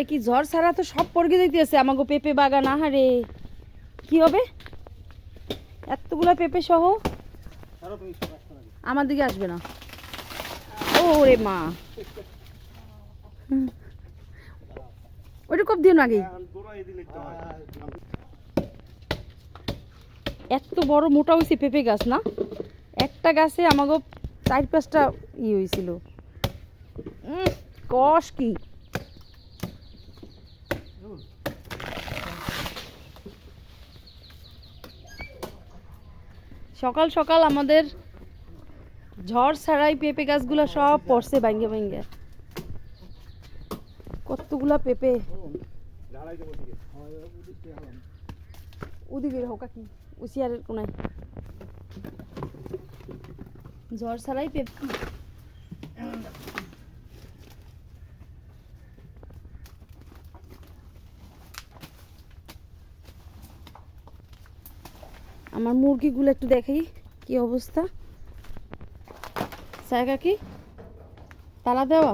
এ কি ঝড় ছাড়া তো সব পড়গে দিতেছে আমাকে পেঁপে বাগান, আহারে। কি হবে? এতগুলো পেঁপে সহ? আমার দিকে আসবে না। ও রে মা। ওইটা কব দিও না আগে। এত বড় মোটা হয়েছে পেঁপে গাছ না? একটা গাছে আমাকে চার পাঁচটা ই হয়েছিল কষ কি? সকাল সকাল আমাদের ঝড় ছাড়াই পেঁপে গাছগুলো সব পড়ছে ভাঙ্গে ভাঙ্গে কতগুলা পেঁপে? ওদিকে হোক কি উচিয়ারের কোনায়। ঝড় ছাড়াই পেঁপে আমার মুরগিগুলো একটু দেখাই কি অবস্থা। জায়গা কি? তালা দেওয়া?